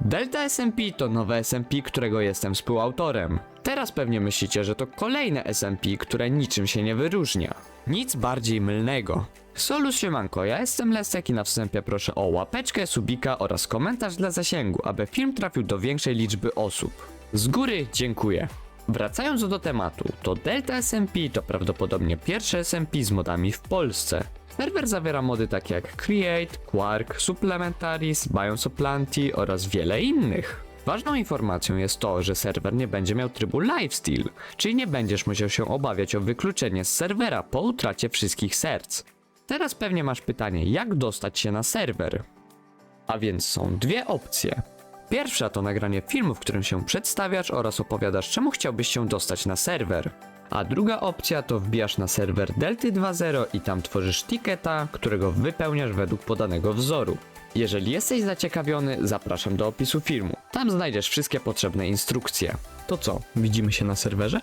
Delta SMP to nowe SMP, którego jestem współautorem. Teraz pewnie myślicie, że to kolejne SMP, które niczym się nie wyróżnia. Nic bardziej mylnego. Solus siemanko, ja jestem Lesek i na wstępie proszę o łapeczkę, subika oraz komentarz dla zasięgu, aby film trafił do większej liczby osób. Z góry dziękuję. Wracając do tematu, to Delta SMP to prawdopodobnie pierwsze SMP z modami w Polsce. Serwer zawiera mody takie jak Create, Quark, Supplementaries, Biosoplanty oraz wiele innych. Ważną informacją jest to, że serwer nie będzie miał trybu Lifesteal, czyli nie będziesz musiał się obawiać o wykluczenie z serwera po utracie wszystkich serc. Teraz pewnie masz pytanie, jak dostać się na serwer? A więc są dwie opcje. Pierwsza to nagranie filmu, w którym się przedstawiasz oraz opowiadasz, czemu chciałbyś się dostać na serwer. A druga opcja to wbijasz na serwer Delty 2.0 i tam tworzysz ticketa, którego wypełniasz według podanego wzoru. Jeżeli jesteś zaciekawiony, zapraszam do opisu filmu. Tam znajdziesz wszystkie potrzebne instrukcje. To co, widzimy się na serwerze?